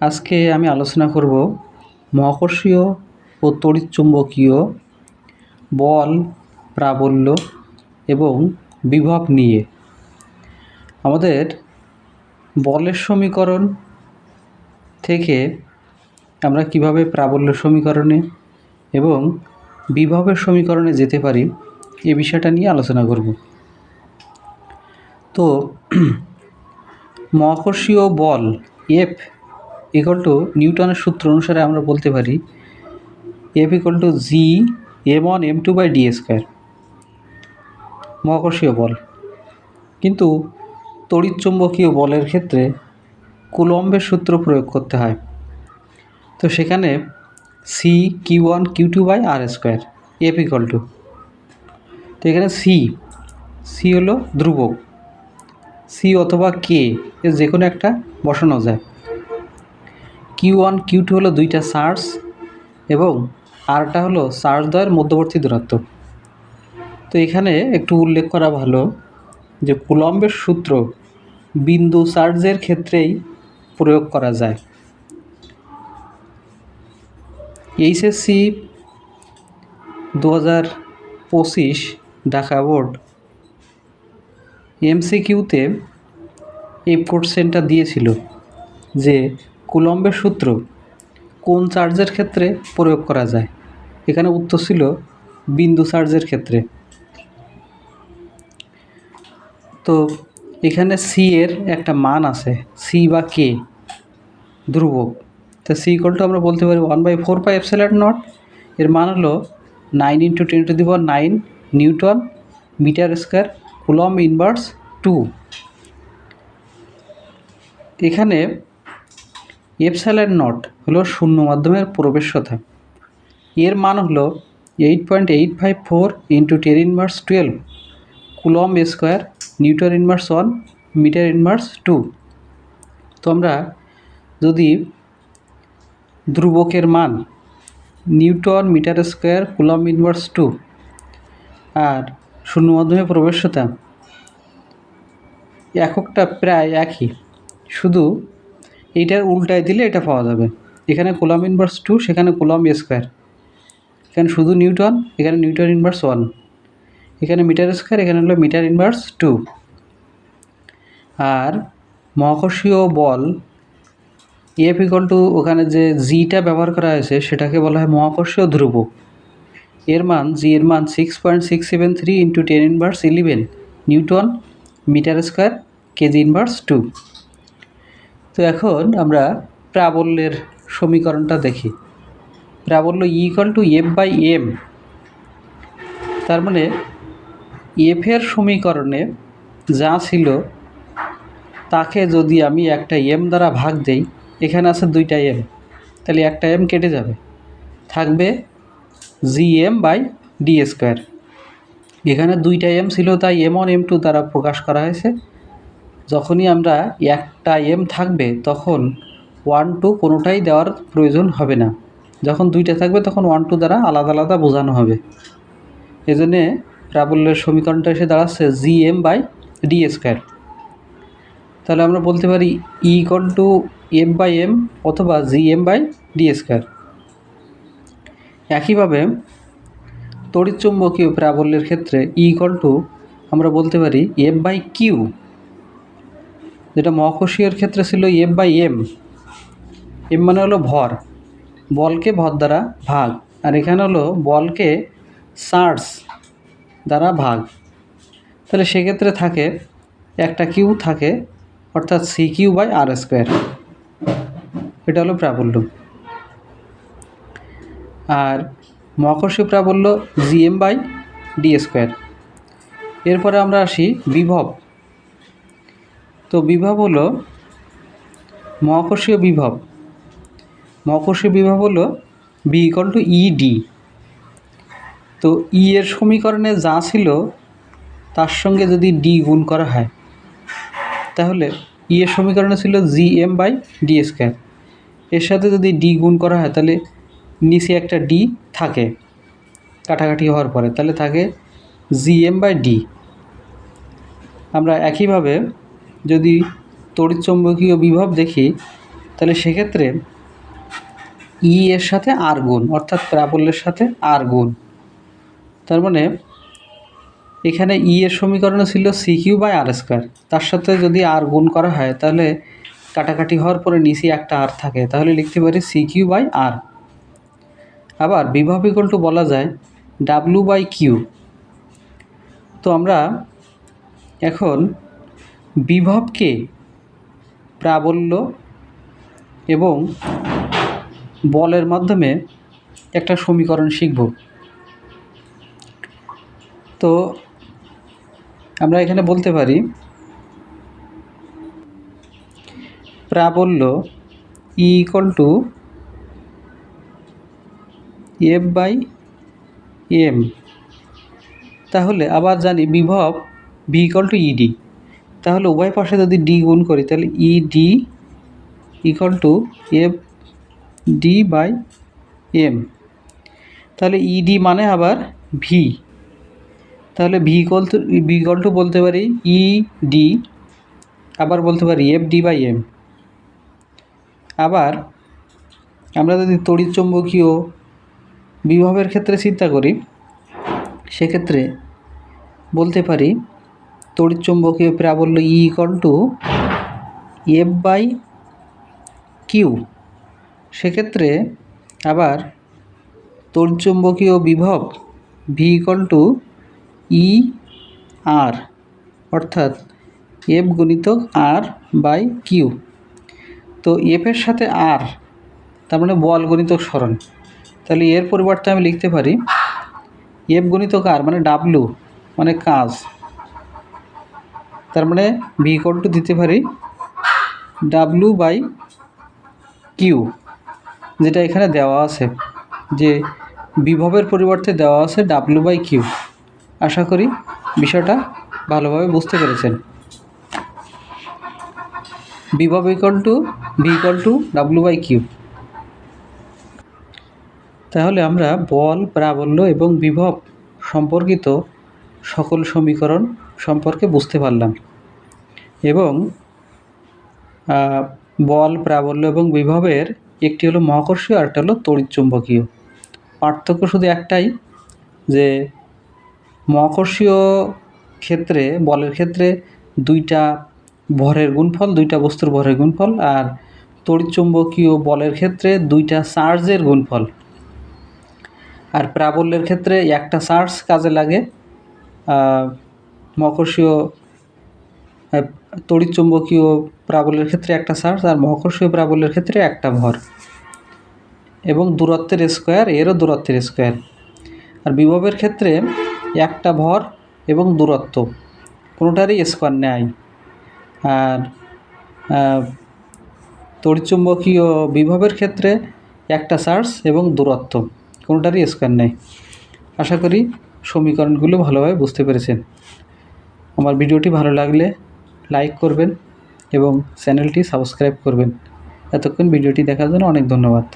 আজকে আমি আলোচনা করব মহাকর্ষীয় ও তড়িৎচুম্বকীয় বল, প্রাবল্য এবং বিভব নিয়ে। আমাদের বলের সমীকরণ থেকে আমরা কীভাবে প্রাবল্য সমীকরণে এবং বিভবের সমীকরণে যেতে পারি, এ বিষয়টা নিয়ে আলোচনা করব। তো মহাকর্ষীয় বল, এফ ইকুয়াল টু নিউটনের সূত্র অনুসারে আমরা বলতে পারি F equal to G M one M two by D square মহাকর্ষীয় বল। কিন্তু তড়িৎচুম্বকীয় বলের ক্ষেত্রে কুলম্বের সূত্র প্রয়োগ করতে হয়। তো সেখানে C Q one Q two by R square F equal to তো এখানে সি সি হলো ধ্রুবক। সি অথবা কে এর যে কোনো একটা বসানো যায়। কিউ ওয়ান কিউ টু হলো দুইটা সার্স এবং আরটা হলো সার্স দ্বয়ের মধ্যবর্তী দূরত্ব। তো এখানে একটু উল্লেখ করা ভালো যে কুলম্বের সূত্র বিন্দু চার্জের ক্ষেত্রেই প্রয়োগ করা যায়। এইচএসসি দু হাজার পঁচিশ ঢাকা বোর্ড এমসিকিউতে এই কোশ্চেনটা দিয়েছিল যে কুলম্বের সূত্র কোন চার্জের ক্ষেত্রে প্রয়োগ করা যায়? এখানে উত্তর ছিল বিন্দু চার্জের ক্ষেত্রে। তো এখানে সি এর একটা মান আছে সি বা কে ধ্রুবক। তো সি ইকলটা আমরা বলতে পারি one by four by epsilon naught এর মান হলো nine into ten to the power nine newton metre square coulomb inverse two এখানে এফসেলেট নট হলো শূন্য মাধ্যমের প্রবেশ্যতা এর মান হলো eight point eight five four into ten inverse twelve coulomb square newton inverse one, metre inverse two. তো আমরা যদি ধ্রুবকের মান newton, metre square coulomb inverse two আর শূন্য মাধ্যমে প্রবেশ্যতা এককটা প্রায় একই। শুধু এইটার উল্টায় দিলে এটা পাওয়া যাবে। এখানে কোলাম ইনভার্স টু সেখানে কুলাম স্কোয়ার এখানে শুধু নিউটন, এখানে নিউটন ইনভার্স ওয়ান এখানে মিটার স্কোয়ার এখানে হলো মিটার ইনভার্স টু আর মহাকর্ষীয় বল এফ ইকল টু ওখানে যে জিটা ব্যবহার করা হয়েছে, সেটাকে বলা হয় মহাকর্ষীয় ধ্রুবক। এর মান জি এর মান six point six seven three into ten inverse eleven newton, metre square kg inverse two তো এখন আমরা প্রাবল্যের সমীকরণটা দেখি। প্রাবল্য equal to F by M তার মানে এফের সমীকরণে যা ছিল, তাকে যদি আমি একটা এম দ্বারা ভাগ দেই, এখানে আছে দুইটা এম তাহলে একটা এম কেটে যাবে। থাকবে G M by D square এখানে দুইটা এম ছিল, তাই এম ওয়ান এম টু দ্বারা প্রকাশ করা হয়েছে। যখনই আমরা একটা এম থাকবে, তখন ওয়ান টু কোনোটাই দেওয়ার প্রয়োজন হবে না। যখন দুইটা থাকবে, তখন ওয়ান টু দ্বারা আলাদা আলাদা বোঝানো হবে। এই এজন্যে প্রাবল্যের সমীকরণটা এসে দাঁড়াচ্ছে G M by D square তাহলে আমরা বলতে পারি E equal to F by M অথবা G M by D square একইভাবে তড়িৎচুম্বকীয় প্রাবল্যের ক্ষেত্রে ই ইকল টু আমরা বলতে পারি এফ বাই কিউ যেটা মহাকর্ষীয়র ক্ষেত্রে ছিল এম বাই এম। এম মানে হলো ভর। বলকে ভর দ্বারা ভাগ। আর এখানে হলো বলকে সার্স দ্বারা ভাগ। তাহলে সেক্ষেত্রে থাকে একটা কিউ থাকে, অর্থাৎ C Q by R square. এটা হলো প্রাবল্য। আর মহাকর্ষীয় প্রাবল্য G M by D square. এরপরে আমরা আসি বিভব। তো বিভব হলো মহাকর্ষীয় বিভব। মহাকর্ষীয় বিভব হলো বি ইকল টু ইডি তো ই এর সমীকরণে যা ছিল, তার সঙ্গে যদি ডি গুণ করা হয়, তাহলে ই এর সমীকরণে ছিল G M by D square এর সাথে যদি ডি গুণ করা হয়, তাহলে নিচে একটা ডি থাকে, কাটাকাটি হওয়ার পরে। তাহলে থাকে জি এম বাই ডি আমরা একইভাবে যদি তড়িৎচুম্বকীয় বিভব দেখি, তাহলে সেক্ষেত্রে ই এর সাথে আর গুণ, অর্থাৎ প্রাবল্যের সাথে আর গুণ। তার মানে এখানে ই এর সমীকরণ ছিল C Q by R square. তার সাথে যদি আর গুণ করা হয়, তাহলে কাটাকাটি হওয়ার পরে নিচে একটা আর থাকে, তাহলে লিখতে পারি সি কিউ বাই আর আবার বিভব ইকুয়াল টু বলা যায় ডাব্লু বাই কিউ তো আমরা এখন বিভবকে প্রাবল্য এবং বলের মাধ্যমে একটা সমীকরণ শিখব। তো আমরা এখানে বলতে পারি, প্রাবল্য E equal to F by M তাহলে আবার জানি বিভব ভি ইকুয়াল টু ইডি তাহলে উভয় পাশে যদি ডি গুণ করি, তাহলে ED equal to F D by M তাহলে ইডি মানে আবার ভি তাহলে V equal to V two বলতে পারি ই ডি আবার বলতে পারি এফ ডি বাই এম আবার আমরা যদি তড়িৎচুম্বকীয় বিভবের ক্ষেত্রে চিন্তা করি, সেক্ষেত্রে বলতে পারি তড়িৎচুম্বকীয় প্রাবল্য E equal to F by Q সেক্ষেত্রে আবার তড়িৎচুম্বকীয় বিভব V equal to E R অর্থাৎ এফ গুণিতক আর বাই কিউ তো এফের সাথে আর তার মানে বল গণিতক স্মরণ তাহলে এর পরিবর্তে আমি লিখতে পারি এফ গণিতক আর মানে ডাব্লু মানে কাজ। তার মানে ভি ইকুয়াল টু দিতে পারি ডাব্লু বাই কিউ যেটা এখানে দেওয়া আছে, যে বিভবের পরিবর্তে দেওয়া আছে ডাব্লু বাই কিউ আশা করি বিষয়টা ভালোভাবে বুঝতে পেরেছেন। বিভব equal to V equal to W by Q তাহলে আমরা বল, প্রাবল্য এবং বিভব সম্পর্কিত সকল সমীকরণ সম্পর্কে বুঝতে পারলাম। এবং বল, প্রাবল্য এবং বিভবের একটি হলো মহাকর্ষীয় আর একটা হলো তড়িৎচুম্বকীয়। পার্থক্য শুধু একটাই, যে মহাকর্ষীয় ক্ষেত্রে, বলের ক্ষেত্রে দুইটা ভরের গুণফল, দুইটা বস্তুর ভরের গুণফল, আর তড়িৎচুম্বকীয় বলের ক্ষেত্রে দুইটা চার্জের গুণফল। আর প্রাবল্যের ক্ষেত্রে একটা চার্জ কাজে লাগে মহাকর্ষীয় আহ, তড়িৎচুম্বকীয় প্রাবল্যের ক্ষেত্রে একটা চার্জ আর মহাকর্ষীয় প্রাবল্যের ক্ষেত্রে একটা ভর। এবং দূরত্বের স্কোয়ার এরও দূরত্বের স্কোয়ার। আর বিভবের ক্ষেত্রে একটা ভর এবং দূরত্ব কোনোটারই স্কোয়ার নেয় আর তড়িৎচুম্বকীয় বিভবের ক্ষেত্রে একটা চার্জ এবং দূরত্ব কোনোটারই স্কোয়ার নেই। আশা করি সমীকরণগুলো ভালোভাবে বুঝতে পেরেছেন। আমার ভিডিওটি ভালো লাগলে লাইক করবেন এবং চ্যানেলটি সাবস্ক্রাইব করবেন। এতক্ষণ ভিডিওটি দেখার জন্য অনেক ধন্যবাদ।